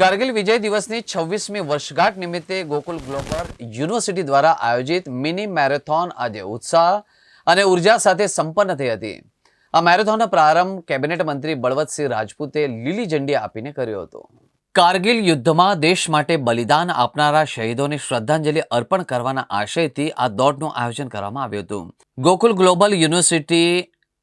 કારગિલ વિજય દિવસની છવ્વીસમી વર્ષગાંઠ નિમિત્તે ગોકુલ ગ્લોબલ યુનિવર્સિટી દ્વારા આયોજિત મિની મેરેથોન આજે ઉત્સાહ અને ઊર્જા સાથે સંપન્ન થઈ હતી. આ મેરેથોનનો પ્રારંભ કેબિનેટ મંત્રી બળવંતસિંહ રાજપૂતે લીલી ઝંડી આપીને કર્યો હતો. કારગિલ યુદ્ધમાં દેશ માટે બલિદાન આપનારા શહીદોને શ્રદ્ધાંજલિ અર્પણ કરવાના આશયથી આ દોડનું આયોજન કરવામાં આવ્યું હતું. Gokul Global University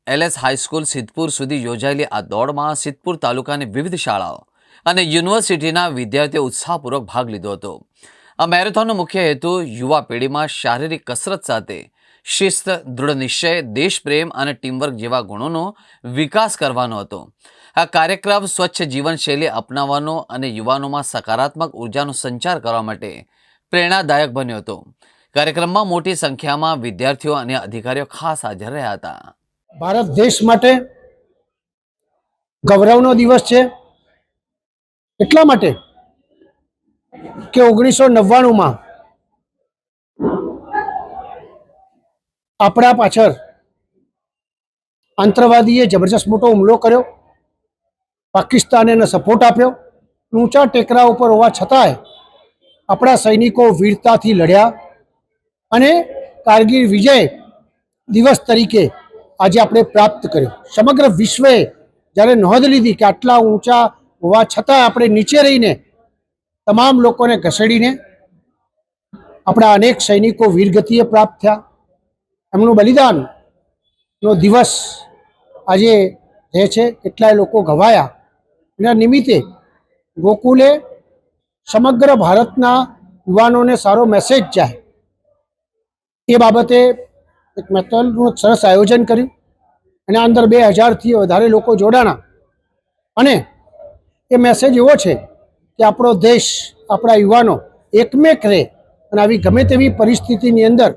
LS high school Siddhpur સુધી યોજાયેલી આ દોડમાં સિદ્ધપુર તાલુકાની વિવિધ શાળાઓ અને યુનિવર્સિટીના વિદ્યાર્થીઓ ઉત્સાહપૂર્વક ભાગ લીધો હતો. આ મેરેથોનનો મુખ્ય હેતુ યુવા પેઢીમાં શારીરિક કસરત સાથે શિસ્ત, દૃઢ નિશ્ચય, દેશપ્રેમ અને ટીમવર્ક જેવા ગુણોનો વિકાસ કરવાનો હતો. આ કાર્યક્રમ સ્વચ્છ જીવનશૈલી અપનાવવાનો અને યુવાનોમાં સકારાત્મક ઉર્જાનો સંચાર કરવા માટે પ્રેરણાદાયક બન્યો હતો. કાર્યક્રમમાં મોટી સંખ્યામાં વિદ્યાર્થીઓ અને અધિકારીઓ ખાસ હાજર રહ્યા હતા. ભારત દેશ માટે ગૌરવનો દિવસ છે. એટલા માટે કે ઓગણીસો નવ્વાણુંમાં આપણા પાછળ આંતરવાદીએ જબરજસ્ત મોટો હુમલો કર્યો, પાકિસ્તાને સપોર્ટ આપ્યો, ઊંચા ટેકરા ઉપર હોવા છતાંય આપણા સૈનિકો વીરતાથી લડ્યા અને કારગીલ વિજય દિવસ તરીકે આજે આપણે પ્રાપ્ત કર્યો. સમગ્ર વિશ્વે જ્યારે નોંધ લીધી કે આટલા ઊંચા હોવા છતાં આપણે નીચે રહીને તમામ લોકોને ઘસેડીને આપણા અનેક સૈનિકો વીરગતિએ પ્રાપ્ત થયા. એમનું બલિદાનનો દિવસ આજે રહે છે. કેટલાય લોકો ઘવાયા. એના નિમિત્તે ગોકુલે સમગ્ર ભારતના યુવાનોને સારો મેસેજ જાય. એ બાબતે એક મેથોનનું સરસ આયોજન કર્યું. અને અંદર બે હજારથી વધારે લોકો જોડાણા. અને એ મેસેજ એવો છે કે આપણો દેશ, આપણા યુવાનો એકમેક રહે અને આવી ગમે તેવી પરિસ્થિતિની અંદર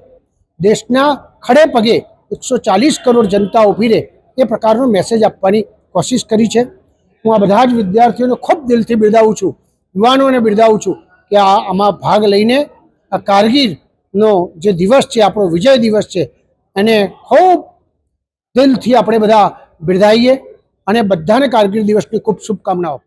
દેશના ખડે પગે એકસો ચાલીસ કરોડ જનતા ઊભી રહે એ પ્રકારનો મેસેજ આપવાની કોશિશ કરી છે. હું આ બધા જ વિદ્યાર્થીઓને ખૂબ દિલથી બિરદાવું છું, યુવાનોને બિરદાવું છું કે આ આમાં ભાગ લઈને આ કારગીરનો જે દિવસ છે, આપણો વિજય દિવસ છે, એને ખૂબ દિલથી આપણે બધા બિરદાવીએ અને બધાને કારગીર દિવસની ખૂબ શુભકામનાઓ